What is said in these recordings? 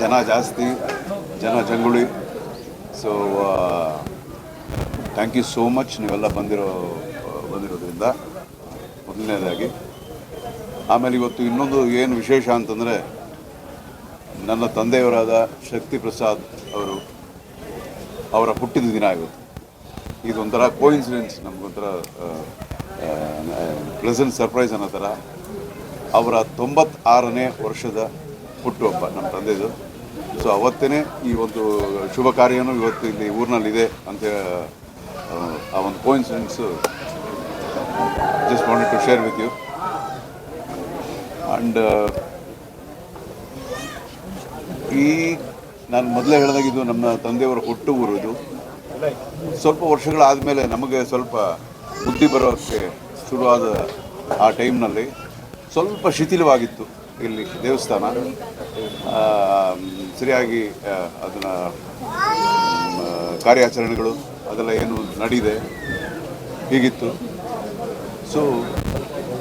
ಜನ ಜಾಸ್ತಿ, ಜನ ಜಂಗುಳಿ. So thank you so much ನೀವೆಲ್ಲ ಬಂದಿರೋ ಬಂದಿರೋದ್ರಿಂದ ಮೊದಲನೇದಾಗಿ. ಆಮೇಲೆ ಇವತ್ತು ಇನ್ನೊಂದು ಏನು ವಿಶೇಷ ಅಂತಂದರೆ, ನನ್ನ ತಂದೆಯವರಾದ ಶಕ್ತಿ ಪ್ರಸಾದ್ ಅವರು ಅವರ ಹುಟ್ಟಿದ ದಿನ ಇವತ್ತು. ಇದೊಂಥರ ಕೋಇನ್ಸಿಡೆನ್ಸ್ ನಮಗೊಂಥರ ಪ್ಲೆಸೆಂಟ್ ಸರ್ಪ್ರೈಸ್ ಅನ್ನೋ ಥರ. ಅವರ ತೊಂಬತ್ತಾರನೇ ವರ್ಷದ ಹುಟ್ಟುಹಬ್ಬ ನಮ್ಮ ತಂದೆದು. ಸೊ ಅವತ್ತೇ ಈ ಒಂದು ಶುಭ ಕಾರ್ಯನೂ ಇವತ್ತು ಇಲ್ಲಿ ಊರಿನಲ್ಲಿದೆ ಅಂತ ಆ, ಒಂದು coincidence just wanted to share with you and ಈ ನಾನು ಮೊದಲೇ ಹೇಳಿದಾಗಿದ್ದು ನಮ್ಮ ತಂದೆಯವರ ಹುಟ್ಟು ಊರು ಇದು ಸ್ವಲ್ಪ ವರ್ಷಗಳಾದಮೇಲೆ ನಮಗೆ ಸ್ವಲ್ಪ ಬುದ್ಧಿ ಬರೋಕ್ಕೆ ಶುರುವಾದ ಆ ಟೈಮ್ನಲ್ಲಿ ಸ್ವಲ್ಪ ಶಿಥಿಲವಾಗಿತ್ತು ಇಲ್ಲಿ ದೇವಸ್ಥಾನ. ಸರಿಯಾಗಿ ಅದನ್ನು ಕಾರ್ಯಾಚರಣೆಗಳು ಅದೆಲ್ಲ ಏನು ನಡೀದೆ, ಹೀಗಿತ್ತು. ಸೊ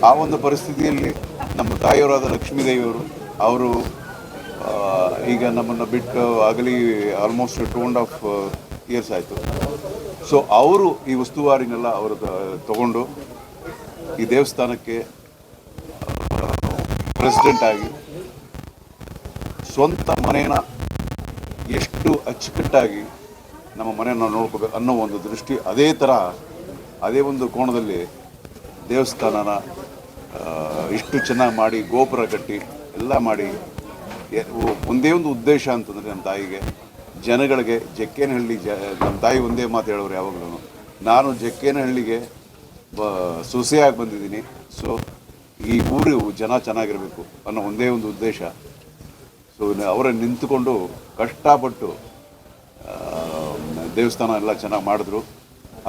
ಆ ಒಂದು ಪರಿಸ್ಥಿತಿಯಲ್ಲಿ ನಮ್ಮ ತಾಯಿಯವರಾದ ಲಕ್ಷ್ಮೀದೇವಿಯವರು, ಅವರು ಈಗ ನಮ್ಮನ್ನು ಬಿಟ್ಟು ಆಗಲಿ almost two and half years ಆಯಿತು. ಸೊ ಅವರು ಈ ಉಸ್ತುವಾರಿನೆಲ್ಲ ಅವರು ತಗೊಂಡು ಈ ದೇವಸ್ಥಾನಕ್ಕೆ ಪ್ರೆಸಿಡೆಂಟ್ ಆಗಿ ಸ್ವಂತ ಮನೇನ ಎಷ್ಟು ಅಚ್ಚುಕಟ್ಟಾಗಿ ನಮ್ಮ ಮನೆಯನ್ನು ನೋಡ್ಕೋಬೇಕು ಅನ್ನೋ ಒಂದು ದೃಷ್ಟಿ, ಅದೇ ಥರ ಅದೇ ಒಂದು ಕೋಣದಲ್ಲಿ ದೇವಸ್ಥಾನನ ಇಷ್ಟು ಚೆನ್ನಾಗಿ ಮಾಡಿ, ಗೋಪುರ ಕಟ್ಟಿ, ಎಲ್ಲ ಮಾಡಿ ಒಂದೇ ಒಂದು ಉದ್ದೇಶ ಅಂತಂದರೆ ನಮ್ಮ ತಾಯಿಗೆ. ಜನಗಳಿಗೆ ಜಕ್ಕೇನಹಳ್ಳಿ ಜ ನಮ್ಮ ತಾಯಿ ಒಂದೇ ಮಾತು ಹೇಳೋರು ಯಾವಾಗಲೂ. ನಾನು ಜಕ್ಕೇನಹಳ್ಳಿಗೆ ಬ, ಸೊಸೆಯಾಗಿ ಬಂದಿದ್ದೀನಿ. ಸೊ, ಈ ಊರು ಜನ ಚೆನ್ನಾಗಿರಬೇಕು ಅನ್ನೋ ಒಂದೇ ಒಂದು ಉದ್ದೇಶ. ಸೊ ಅವರೇ ನಿಂತುಕೊಂಡು ಕಷ್ಟಪಟ್ಟು ದೇವಸ್ಥಾನ ಎಲ್ಲ ಚೆನ್ನಾಗಿ ಮಾಡಿದ್ರು.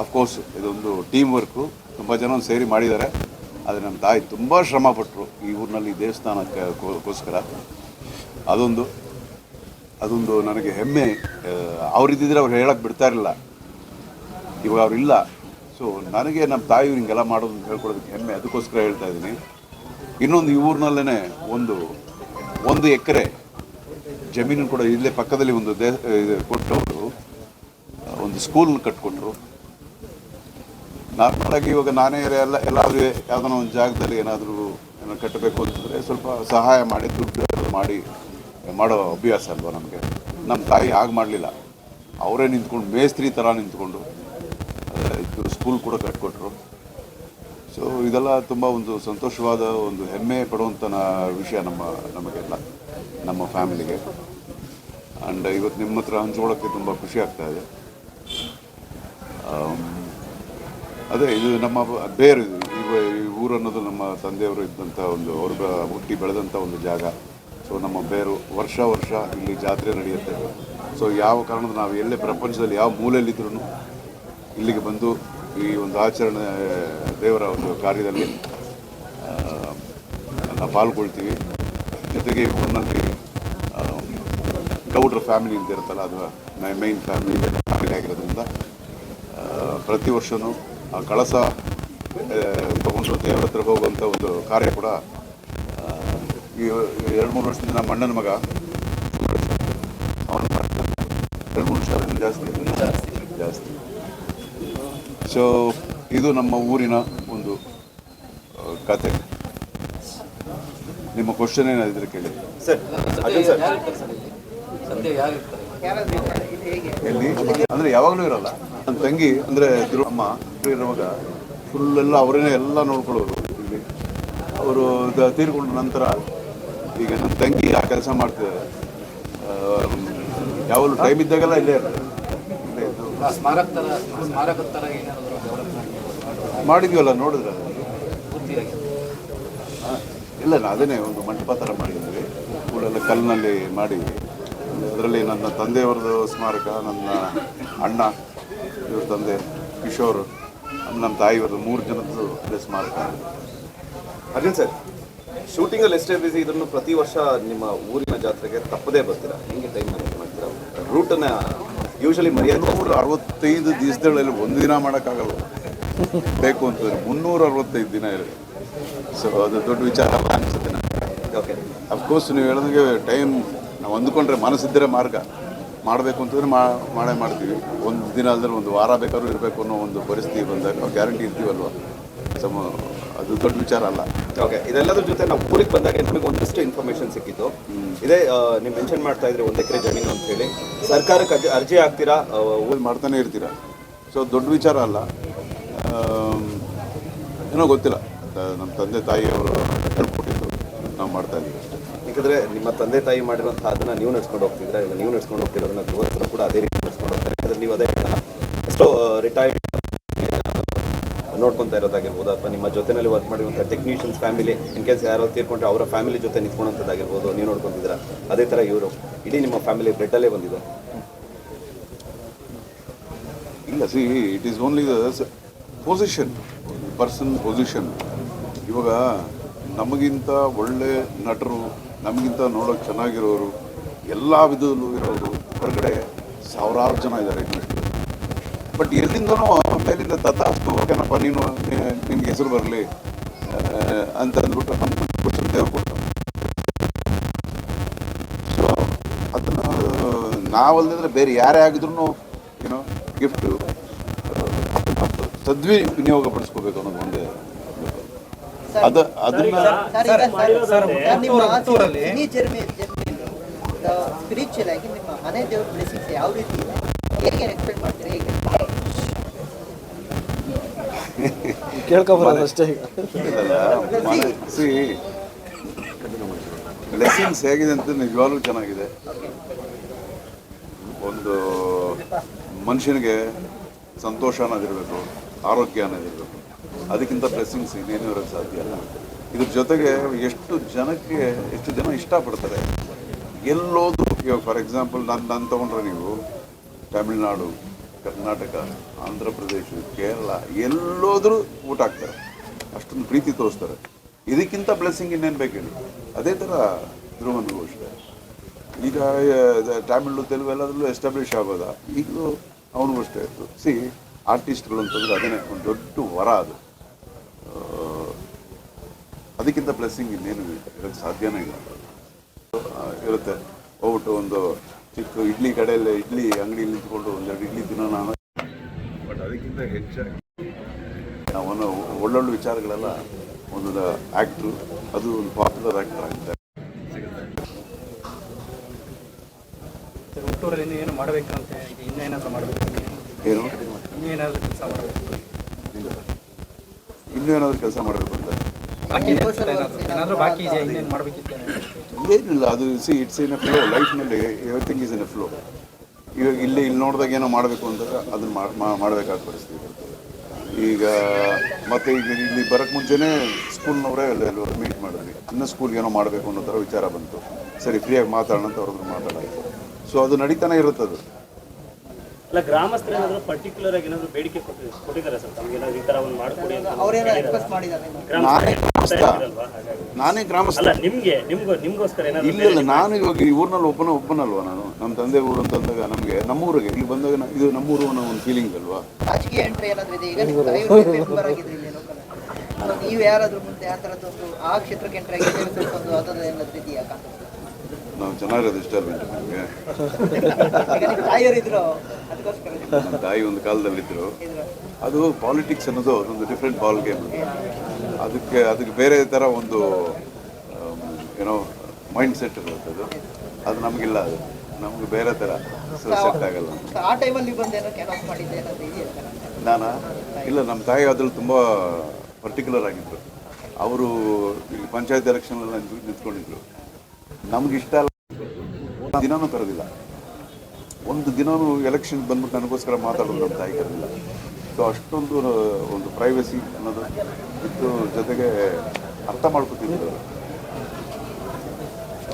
ಅಫ್ಕೋರ್ಸ್ ಇದೊಂದು ಟೀಮ್ ವರ್ಕು ತುಂಬ ಜನ ಸೇರಿ ಮಾಡಿದ್ದಾರೆ. ಆದರೆ ನಮ್ಮ ತಾಯಿ ತುಂಬ ಶ್ರಮಪಟ್ಟರು ಈ ಊರಿನಲ್ಲಿ ದೇವಸ್ಥಾನಕ್ಕೆ ಗೋಸ್ಕರ ಅದೊಂದು ಅದೊಂದು ನನಗೆ ಹೆಮ್ಮೆ. ಅವರಿದ್ದಿದ್ರೆ ಅವ್ರು ಹೇಳಕ್ಕೆ ಬಿಡ್ತಾ ಇರಲಿಲ್ಲ. ಇವಾಗ ಅವರಿಲ್ಲ ಸೊ ನನಗೆ ನಮ್ಮ ತಾಯಿ ಹಿಂಗೆಲ್ಲ ಮಾಡೋದು ಅಂತ ಹೇಳ್ಕೊಡೋದಕ್ಕೆ ಹೆಮ್ಮೆ. ಅದಕ್ಕೋಸ್ಕರ ಹೇಳ್ತಾ ಇದ್ದೀನಿ. ಇನ್ನೊಂದು ಈ ಊರಿನಲ್ಲೇ ಒಂದು ಒಂದು ಎಕರೆ ಜಮೀನು ಕೂಡ ಇಲ್ಲೇ ಪಕ್ಕದಲ್ಲಿ ಒಂದು ದೇ ಕೊಟ್ಟವರು. ಒಂದು ಸ್ಕೂಲ್ ಕಟ್ಕೊಟ್ರು ನಾರ್ಮಲಾಗಿ ಇವಾಗ ನಾನೇ ಎಲ್ಲ ಎಲ್ಲಾದರೂ ಯಾವುದೋ ಒಂದು ಜಾಗದಲ್ಲಿ ಏನಾದರೂ ಏನೋ ಕಟ್ಟಬೇಕು ಅಂತಂದರೆ ಸ್ವಲ್ಪ ಸಹಾಯ ಮಾಡಿ, ದುಡ್ಡು ಮಾಡಿ ಮಾಡೋ ಅಭ್ಯಾಸ ಅಲ್ವಾ ನಮಗೆ? ನಮ್ಮ ತಾಯಿ ಹಾಗೆ ಮಾಡಲಿಲ್ಲ. ಅವರೇ ನಿಂತ್ಕೊಂಡು ಮೇಸ್ತ್ರಿ ಥರ ನಿಂತ್ಕೊಂಡು ಇದು ಸ್ಕೂಲ್ ಕೂಡ ಕಟ್ಕೊಟ್ರು. ಸೊ ಇದೆಲ್ಲ ತುಂಬ ಒಂದು ಸಂತೋಷವಾದ ಒಂದು ಹೆಮ್ಮೆ ಪಡುವಂಥ ವಿಷಯ ನಮ್ಮ ನಮಗೆಲ್ಲ. ನಮ್ಮ ಫ್ಯಾಮಿಲಿಗೆ. ಆ್ಯಂಡ್ ಇವತ್ತು ನಿಮ್ಮ ಹತ್ರ ಹಂಚ್ಕೊಳ್ಳೋಕ್ಕೆ ತುಂಬ ಖುಷಿ ಆಗ್ತಾ ಇದೆ. ಅದೇ ಇದು ನಮ್ಮ ಬೇರು ಇದು ಈ ಊರು ಅನ್ನೋದು ನಮ್ಮ ತಂದೆಯವರು ಇದ್ದಂಥ ಒಂದು ಅವ್ರ ಹುಟ್ಟಿ ಬೆಳೆದಂಥ ಒಂದು ಜಾಗ. ಸೊ ನಮ್ಮ ಬೇರು ವರ್ಷ ವರ್ಷ ಇಲ್ಲಿ ಜಾತ್ರೆ ನಡೆಯುತ್ತೆ. ಸೊ ಯಾವ ಕಾರಣದ ನಾವು ಎಲ್ಲೇ ಪ್ರಪಂಚದಲ್ಲಿ ಯಾವ ಮೂಲೆಯಲ್ಲಿದ್ರೂ ಇಲ್ಲಿಗೆ ಬಂದು ಈ ಒಂದು ಆಚರಣೆ, ದೇವರ ಒಂದು ಕಾರ್ಯದಲ್ಲಿ ನಾವು ಪಾಲ್ಗೊಳ್ತೀವಿ. ಜೊತೆಗೆ ಊರಿನಲ್ಲಿ ಗೌಡ್ರ ಫ್ಯಾಮಿಲಿ ಅಂತ ಇರುತ್ತಲ್ಲ ಅದು ಮೈನ್ ಫ್ಯಾಮಿಲಿ ಫ್ಯಾಮಿಲಿ ಆಗಿರೋದ್ರಿಂದ ಪ್ರತಿ ವರ್ಷವೂ ಆ ಕಳಸ ತಗೊಂಡು ದೇವರ ಹತ್ರ ಹೋಗುವಂಥ ಒಂದು ಕಾರ್ಯ ಕೂಡ ಈ ಎರಡು ಮೂರು ವರ್ಷದಿಂದ ನಮ್ಮ ಅಣ್ಣನ ಮಗ ಅವನು ಮಾಡ್ತಾನೆ ಎರಡು ಮೂರು ವರ್ಷ ಜಾಸ್ತಿ ಜಾಸ್ತಿ. ಸೊ ಇದು ನಮ್ಮ ಊರಿನ ಒಂದು ಕತೆ. ನಿಮ್ಮ ಕ್ವಶನ್ ಏನಾದಿದ್ರೆ ಕೇಳಿ. ಸರ್ ಎಲ್ಲಿ? ಅಂದ್ರೆ ಯಾವಾಗಲೂ ಇರಲ್ಲ. ನನ್ನ ತಂಗಿ ಅಂದ್ರೆ ಅಮ್ಮ ಇರುವಾಗ ಫುಲ್ ಎಲ್ಲ ಅವರೇನೆ ಎಲ್ಲ ನೋಡ್ಕೊಳ್ಳೋರು ಇಲ್ಲಿ. ಅವರು ತೀರ್ಕೊಂಡ ನಂತರ ಈಗ ನನ್ನ ತಂಗಿ ಆ ಕೆಲಸ ಮಾಡ್ತಿದ್ದಾರೆ ಯಾವಾಗಲೂ ಟೈಮ್ ಇದ್ದಾಗೆಲ್ಲ ಇಲ್ಲೇ ಇರ್ತಾರೆ. ಅಲ್ಲ ಇದ್ದು ಸ್ಮಾರಕ ತರ ಸ್ಮಾರಕ ತರ ಏನಾದ್ರು ಡೆವಲಪ್ಮೆಂಟ್ ಮಾಡಿದ್ವಲ್ಲ ನೋಡಿದ್ರೆ ಪೂರ್ತಿಯಾಗಿ ಆ, ಇಲ್ಲ ಅದನ್ನೇ ಒಂದು ಮಂಟಪ ಥರ ಮಾಡಿದ್ವಿ ಕೂಡೆಲ್ಲ ಕಲ್ಲಿನಲ್ಲಿ ಮಾಡಿದ್ವಿ ಅದರಲ್ಲಿ ನನ್ನ ತಂದೆಯವ್ರದ್ದು ಸ್ಮಾರಕ ನನ್ನ ಅಣ್ಣ ಇವ್ರ ತಂದೆ ಕಿಶೋರ್ ನಮ್ಮ ತಾಯಿಯವ್ರದ್ದು ಮೂರು ಜನದ್ದು ಅದೇ ಸ್ಮಾರಕ. ಅರ್ಜುನ್ ಸರ್ ಶೂಟಿಂಗಲ್ಲಿ ಎಷ್ಟೇ ಬಿಸಿ ಇದನ್ನು ಪ್ರತಿ ವರ್ಷ ನಿಮ್ಮ ಊರಿನ ಜಾತ್ರೆಗೆ ತಪ್ಪದೇ ಬರ್ತೀರಾ? ಹೆಂಗೆ ಟೈಮ್ ಮ್ಯಾನೇಜ್ ಮಾಡ್ತೀರಾ? ರೂಟನ್ನ ಯೂಶಲಿ ಮರ್ಯಾದೆ ನೂರ ಅರವತ್ತೈದು ದಿವಸದಲ್ಲಿ ಒಂದು ದಿನ ಮಾಡೋಕ್ಕಾಗಲ್ಲ. ಬೇಕು ಅಂತಂದರೆ ಮುನ್ನೂರ ಅರವತ್ತೈದು ದಿನ ಇರಲಿ. ಸೊ ಅದು ದೊಡ್ಡ ವಿಚಾರ ಅಲ್ಲ ಅನಿಸುತ್ತೆ ನನಗೆ ಓಕೆ ಅಫ್ಕೋರ್ಸ್ ನೀವು ಹೇಳಿದಂಗೆ ಟೈಮ್ ನಾವು ಅಂದುಕೊಂಡ್ರೆ ಮನಸ್ಸಿದ್ದರೆ ಮಾರ್ಗ. ಮಾಡಬೇಕು ಅಂತಂದ್ರೆ ಮಾ ಮಾಡೇ ಮಾಡ್ತೀವಿ. ಒಂದು ದಿನ ಅಲ್ಲದ್ರೆ ಒಂದು ವಾರ ಬೇಕಾದ್ರೂ ಇರಬೇಕು ಅನ್ನೋ ಒಂದು ಪರಿಸ್ಥಿತಿ ಬಂದಾಗ ನಾವು ಗ್ಯಾರಂಟಿ ಇರ್ತೀವಲ್ವ? ಸಮ ಅದು ದೊಡ್ಡ ವಿಚಾರ ಅಲ್ಲ. ಓಕೆ ಇದೆಲ್ಲದ್ರ ಜೊತೆ ನಾವು ಊರಿಗೆ ಬಂದಾಗ ನಮಗೆ ಒಂದಷ್ಟು ಇನ್ಫಾರ್ಮೇಷನ್ ಸಿಕ್ಕಿತ್ತು. ಇದೇ ನೀವು ಮೆನ್ಷನ್ ಮಾಡ್ತಾ ಇದ್ರೆ ಒಂದು ಎಕರೆ ಜಮೀನು ಅಂತ ಹೇಳಿ. ಸರ್ಕಾರಕ್ಕೆ ಅರ್ಜಿ- ಅರ್ಜಿ ಹಾಕ್ತೀರಾ? ಊರು ಮಾಡ್ತಾನೆ ಇರ್ತೀರಾ? ಸೊ ದೊಡ್ಡ ವಿಚಾರ ಅಲ್ಲ. ಏನೋ ಗೊತ್ತಿಲ್ಲ. ನಮ್ಮ ತಂದೆ ತಾಯಿಯವರು ಹೇಳ್ಕೊಟ್ಟಿದ್ದು. ನಾವು ಮಾಡ್ತಾ ಇದ್ದೀವಿ ಅಷ್ಟೇ. ಯಾಕಂದರೆ ನಿಮ್ಮ ತಂದೆ ತಾಯಿ ಮಾಡಿರುವಂಥ ಅದನ್ನು ನೀವು ನಡ್ಸ್ಕೊಂಡು ಹೋಗ್ತಿದ್ರೆ ಇಲ್ಲ ನೀವು ನಡ್ಸ್ಕೊಂಡು ಹೋಗ್ತಿರೋದನ್ನ ಯುವಕರು ಕೂಡ ಅದೇ ರೀತಿ ನಡ್ಸ್ಕೊಂಡು ಹೋಗ್ತಾರೆ. ಯಾಕಂದರೆ ನೀವು ಅದೇ ಎಷ್ಟೋ ರಿಟೈರ್ಡ್ ನೋಡ್ಕೊತಾ ಇರೋದಾಗಿರ್ಬೋದು ಅಥವಾ ನಿಮ್ಮ ಜೊತೆನಲ್ಲಿ ವರ್ಕ್ ಮಾಡಿರುವಂಥ ಟೆಕ್ನಿಷಿಯನ್ಸ್ ಫ್ಯಾಮಿಲಿ ಇನ್ ಕೇಸ್ ಯಾರೋ ತೀರ್ಕೊಂಡ್ರೆ ಅವರ ಫ್ಯಾಮಿಲಿ ಜೊತೆ ನಿಂತ್ಕೊಳ್ಳೋಂಥದ್ದಾಗಿರ್ಬೋದು ನೀವು ನೋಡ್ಕೊತಿದ್ದೀರಾ? ಅದೇ ಥರ ಇವರು. ಇಡೀ ನಿಮ್ಮ ಫ್ಯಾಮಿಲಿ ಬ್ರೆಡ್ಡಲ್ಲೇ ಬಂದಿದೆ. ಇಲ್ಲ see it is only the position person position ಇವಾಗ ನಮಗಿಂತ ಒಳ್ಳೆ ನಟರು, ನಮಗಿಂತ ನೋಡೋಕೆ ಚೆನ್ನಾಗಿರೋರು, ಎಲ್ಲ ವಿಧದಲ್ಲೂ ಇರೋರು ಹೊರಗಡೆ ಸಾವಿರಾರು ಜನ ಇದ್ದಾರೆ ಬಟ್ ಎಲ್ಲಿಂದನೋ ಮೇಲಿಂದ ತಥಾಸ್ತು ಓಕೆನಪ್ಪ ನೀನು ನಿಮ್ಗೆ ಹೆಸರು ಬರಲಿ ಅಂತ ಅಂದ್ಬಿಟ್ಟು ಕೊಡ್ತಾರೆ ಸೊ ಅದನ್ನು ನಾವಲ್ದಿದ್ರೆ ಬೇರೆ ಯಾರೇ ಆಗಿದ್ರು ಏನೋ ಗಿಫ್ಟು ಸದ್ವಿ ವಿನಿಯೋಗ ಪಡಿಸ್ಕೋಬೇಕು ಅನ್ನೋದು ಒಂದೇ ಅದ ಅದನ್ನ ಸರ್ ಈಗ ಸರ್ ನಿಮ್ಮ ಸಿನಿ ಜರ್ನಿ ಜರ್ನಿಯಲ್ಲಿ ಸ್ಪಿರಿಚುವಲ್ ಆಗಿ ನಿಮ್ಮ ಮನೆ ದೇವ್ರ ಬ್ಲೆಸಿಂಗ್ಸ್ ಯಾವ ರೀತಿ ಇದೆ? ಹೇಗೆ ಎಕ್ಸ್ಪೆಕ್ಟ್ ಮಾಡ್ತೀರಿ? ಹೇಗೆ? ಸಿ ಬ್ಲೆಸ್ಸಿಂಗ್ಸ್ ಹೇಗಿದೆ ಅಂತ ನಿಜವಾಗ್ಲೂ ಚೆನ್ನಾಗಿದೆ. ಒಂದು ಮನುಷ್ಯನಿಗೆ ಸಂತೋಷ ಅನ್ನೋದಿರಬೇಕು ಆರೋಗ್ಯ ಅನ್ನೋದಿರಬೇಕು. ಅದಕ್ಕಿಂತ ಬ್ಲೆಸ್ಸಿಂಗ್ಸ್ ಇನ್ನೇನು ಇರೋಕ್ಕೆ ಸಾಧ್ಯ ಅಲ್ಲ. ಇದ್ರ ಜೊತೆಗೆ ಎಷ್ಟು ಜನಕ್ಕೆ ಎಷ್ಟು ಜನ ಇಷ್ಟಪಡ್ತಾರೆ? ಎಲ್ಲೋದ್ರು ಇವಾಗ ಫಾರ್ ಎಕ್ಸಾಂಪಲ್ ನಾನು ನಾನು ತೊಗೊಂಡ್ರೆ ನೀವು ತಮಿಳ್ನಾಡು, ಕರ್ನಾಟಕ, ಆಂಧ್ರ ಪ್ರದೇಶ, ಕೇರಳ ಎಲ್ಲೋದ್ರೂ ಊಟ ಹಾಕ್ತಾರೆ. ಅಷ್ಟೊಂದು ಪ್ರೀತಿ ತೋರಿಸ್ತಾರೆ. ಇದಕ್ಕಿಂತ ಬ್ಲೆಸ್ಸಿಂಗ್ ಇನ್ನೇನು ಬೇಕು ಅದೇ ಥರ ಧ್ರುವನಿಗೂ ಅಷ್ಟೇ ಈಗ ತಮಿಳು, ತೆಲುಗು ಎಲ್ಲದರಲ್ಲೂ ಎಸ್ಟಾಬ್ಲಿಷ್ ಆಗೋದ ಈಗಲೂ ಅವನಿಗೂ ಅಷ್ಟೇ. ಸಿ ಆರ್ಟಿಸ್ಟ್ಗಳು ಅಂತಂದ್ರೆ ಅದನ್ನೇ, ಒಂದು ದೊಡ್ಡ ವರ ಅದು. ಅದಕ್ಕಿಂತ ಬ್ಲೆಸ್ಸಿಂಗ್ ಇನ್ನೇನು ಇರೋಕ್ಕೆ ಸಾಧ್ಯನೇ ಇಲ್ಲ. ಇರುತ್ತೆ. ಹೋಗ್ಬಿಟ್ಟು ಒಂದು ಚಿಕ್ಕ ಇಡ್ಲಿ ಕಡೆಯಲ್ಲಿ ಇಡ್ಲಿ ಅಂಗಡಿಯಲ್ಲಿ ನಿಂತ್ಕೊಂಡು ಒಂದೆರಡು ಇಡ್ಲಿ ತಿನ್ನೋಣ ಬಟ್ ಅದಕ್ಕಿಂತ ಹೆಚ್ಚಾಗಿ ನಾವನ್ನು ಒಳ್ಳೊಳ್ಳೆ ವಿಚಾರಗಳೆಲ್ಲ ಒಂದು ಆ್ಯಕ್ಟ್ರು ಅದು ಒಂದು ಪಾಪ್ಯುಲರ್ ಆ್ಯಕ್ಟರ್ ಆಗುತ್ತೆ ಹುಟ್ಟೂರಲ್ಲಿ ಏನು ಮಾಡಬೇಕು ಅಂತ ಇನ್ನೇನಾದ್ರೂ ಮಾಡಬೇಕು? ಏನು? ಇನ್ನೂ ಏನಾದರೂ ಕೆಲಸ ಮಾಡಬೇಕು? ಇನ್ನೂ ಏನಾದರೂ ಕೆಲಸ ಮಾಡಬೇಕು. ಏನಿಲ್ಲ, ಅದು see it's in a flow ಲೈಫ್ನಲ್ಲಿ everything is in a flow ಇವಾಗ ಇಲ್ಲಿ ಇಲ್ಲಿ ನೋಡಿದಾಗ ಏನೋ ಮಾಡಬೇಕು ಅಂದಾಗ ಅದನ್ನು ಮಾಡಬೇಕಾದ ಪರಿಸ್ಥಿತಿ ಬರ್ತದೆ. ಈಗ, ಮತ್ತೆ ಈಗ ಇಲ್ಲಿ ಬರೋಕ್ಕೆ ಮುಂಚೆನೇ ಸ್ಕೂಲ್ನವರೇ ಎಲ್ಲರೂ ಮೀಟ್ ಮಾಡಿದ್ವಿ. ಇನ್ನೂ ಸ್ಕೂಲ್ಗೆ ಏನೋ ಮಾಡಬೇಕು ಅನ್ನೋ ಥರ ವಿಚಾರ ಬಂತು. ಸರಿ ಫ್ರೀಯಾಗಿ ಮಾತಾಡೋಣ ಅಂತ ಅವ್ರದ್ದು ಮಾತಾಡೋದು. ಸೊ ಅದು ನಡೀತಾನೆ ಇರುತ್ತದು. ಅಲ್ಲ ಗ್ರಾಮಸ್ಥರು ಏನಾದ್ರು ಪರ್ಟಿಕ್ಯುಲರ್ ಆಗಿ ಏನಾದ್ರು ಬೇಡಿಕೆ ಕೊಟ್ಟಿ ಕೊಟ್ಟಿದ್ದಾರೆ ಸರ್? ತಮ್ಗೆ ಏನಾದ್ರು ಈ ತರ ಒಂದು ಮಾಡ್ಕೊಡಿ ಅಂತ ಅವ್ರೇನೋ ರಿಕ್ವೆಸ್ಟ್ ಮಾಡಿದ್ದಾರೆ. ನಾನೇ ಗ್ರಾಮಸ್ಥರು ಗ್ರಾಮಸ್ಥ. ಇರಲ್ವಾ ಹಾಗಾಗಿ. ನಾನೇ ಗ್ರಾಮಸ್ಥ. ಅಲ್ಲ ನಿಮ್ಗೆ ನಿಮ್ಗೋ ನಿಮ್ಗೋಸ್ಕರ ಏನಾದ್ರು ಇಲ್ಲ ನಾನು ಇವಾಗ ಈ ಊರಿನಲ್ಲಿ ಒಬ್ಬನ ಒಬ್ಬನಲ್ವಾ ನಾನು? ನಮ್ಮ ತಂದೆ ಊರು ಅಂತ ಅಂದಾಗ ನಮಗೆ ನಮ್ಮೂರಿಗೆ ಇಲ್ಲಿ ಬಂದಾಗ ನಾ- ಇದು ನಮ್ಮೂರು ಅನ್ನೋ ಒಂದು ಫೀಲಿಂಗ್ ಅಲ್ವಾ? ರಾಜಕೀಯ ಎಂಟ್ರಿ ಏನಾದ್ರು ಇದೆ ಈಗ ನೀವು ಆಗಿದ್ರಿ ಇಲ್ಲಿ ನೀವು ಯಾರಾದ್ರೂ ಮುಂದೆ ಆ ಥರದ್ದೊಂದು ಆ ಕ್ಷೇತ್ರಕ್ಕೆ ಎಂಟ್ರಿ ಆಗಿದ್ರೆ ಸ್ವಲ್ಪ ಒಂದು ಅದರ ಏನಾದ್ರು ಇದೆಯಾ ನಾವು ಚೆನ್ನಾಗಿರೋದು ಇಷ್ಟ ಅಲ್ವೇಂಟ ನಮಗೆ? ನಿಮ್ಮ ತಾಯಿ ಒಂದು ಕಾಲದಲ್ಲಿದ್ದರು ಇದ್ರು. ಅದು ಪಾಲಿಟಿಕ್ಸ್ ಅನ್ನೋದು ಅದೊಂದು ಡಿಫ್ರೆಂಟ್ ಬಾಲ್ ಗೇಮ್ ಅದಕ್ಕೆ ಅದಕ್ಕೆ ಬೇರೆ ಥರ ಒಂದು ಆಮ್, ಏನೋ ಮೈಂಡ್ ಸೆಟ್ ಇರುತ್ತೆ ಅದು ಅದು ನಮಗಿಲ್ಲ ಅದು. ನಮಗೆ ಬೇರೆ ಥರ ಸೆಟ್ ಆಗಲ್ಲ. ನಾನಾ? ಇಲ್ಲ ನಮ್ಮ ತಾಯಿ ಅದ್ರಲ್ಲಿ ತುಂಬ ಪರ್ಟಿಕ್ಯುಲರ್ ಆಗಿದ್ದರು ಅವರು ಪಂಚಾಯತ್ ಪಂಚಾಯತ್ ಎಲೆಕ್ಷನೆಲ್ಲ ನಿಂತ್ಕೊಂಡಿದ್ರು. ನಮ್ಗೆ ಇಷ್ಟ ಅಲ್ಲ. ಒಂದು ದಿನನೂ ಕರೆದಿಲ್ಲ ಒಂದು ದಿನನೂ ಎಲೆಕ್ಷನ್ ಬಂದ್ಬಿಟ್ಟು ನನಗೋಸ್ಕರ ಮಾತಾಡೋದು ನಮ್ಮ ತಾಯಿ ಕರೆದಿಲ್ಲ ಸೊ ಅಷ್ಟೊಂದು ಒಂದು ಪ್ರೈವಸಿ ಅನ್ನೋದು ಇತ್ತು. ಜೊತೆಗೆ ಅರ್ಥ ಮಾಡ್ಕೊತಿದ್ರು.